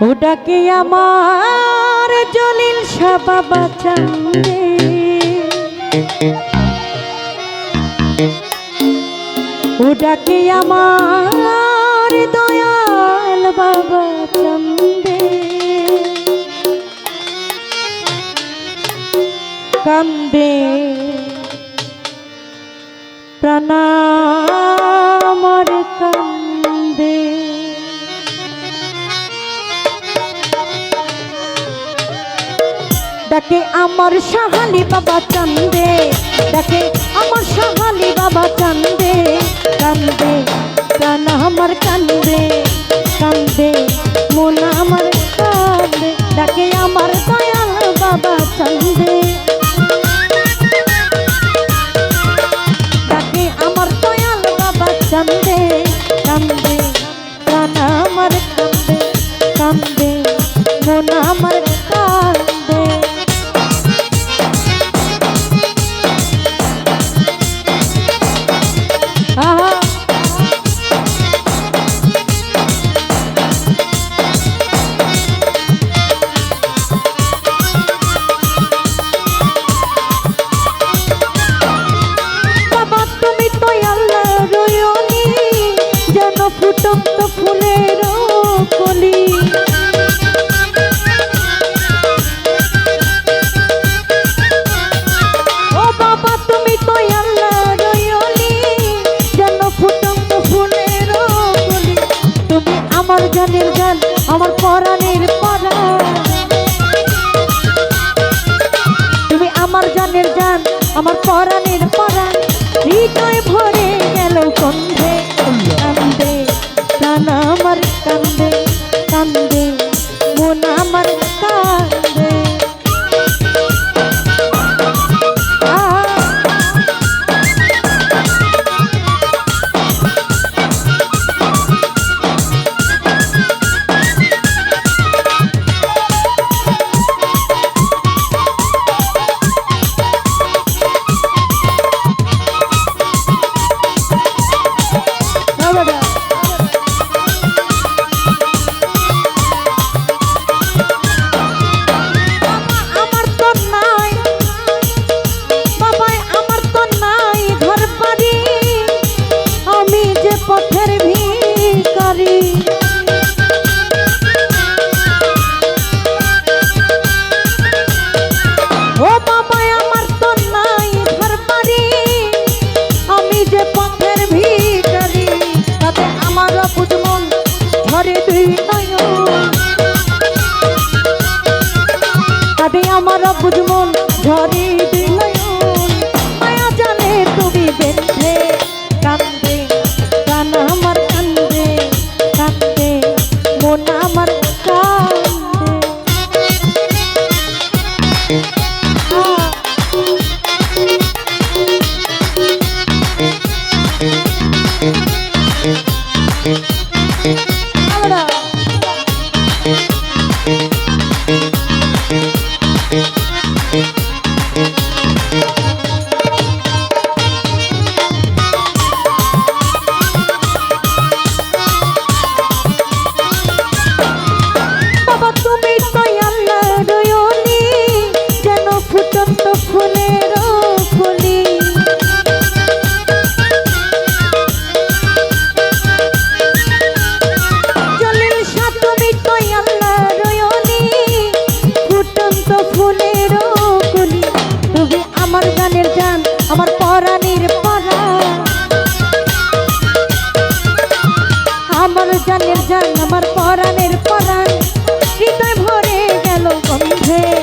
ওটাকে আমার জলিল শাহ বাবা চান্দে ওটাকে আমার দয়াল বাবা চান্দে কান্দে ডাকে আমার সাহালি বাবা চান্দে ডাকে আমার সাহালি বাবা চান্দে কান্দে, প্রাণ আমার কান্দে কান্দে, মন আমার কান্দে ডাকে আমার দয়াল বাবা চান্দে ডাকে আমার দয়াল বাবা চান্দে আমার পরাণের পরাণ হৃদয় ভরে গেল কন্ধে আমার বুঝমন ঝরে নয়ন মায়া জানে তুমি বেঁধে, কান্দে কান আমার কান্দে কান্দে, মন আমার কান্দে। আহ। জানের জান আমার পরাণের পরাণ। হৃদয় ভরে গেল গন্ধে।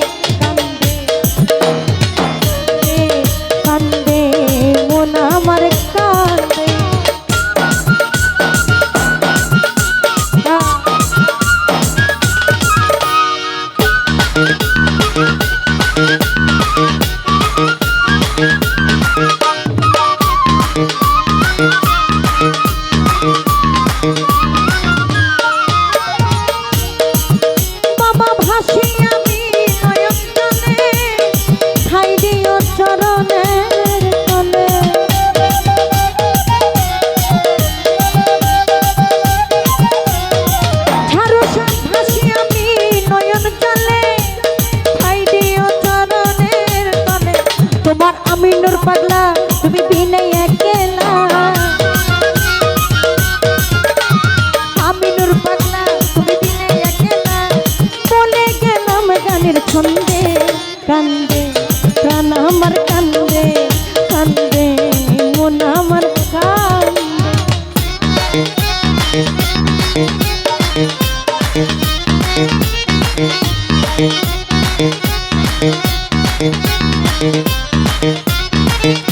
Thank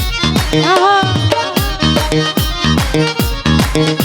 you.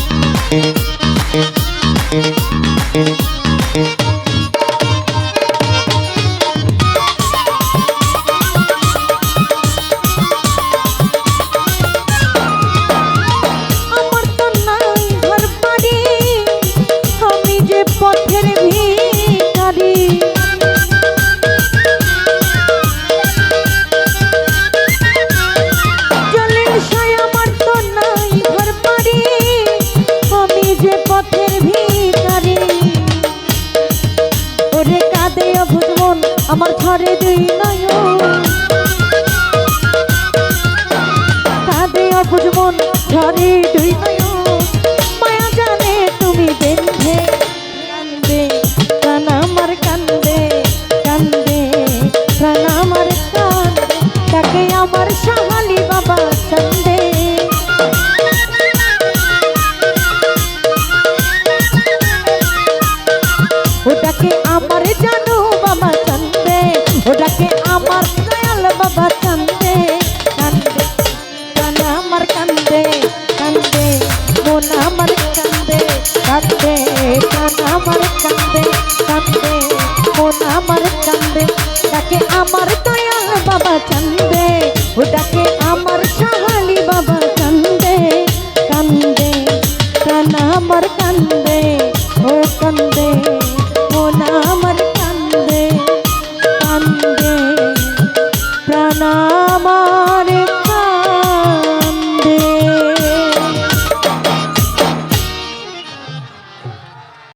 আপন আমার চান্দে? ডাকে আমার দয়াল বাবা চান্দে। ও ডাকে আমার সাহালি বাবা কান্দে কান্দে কান আমার কান্দে।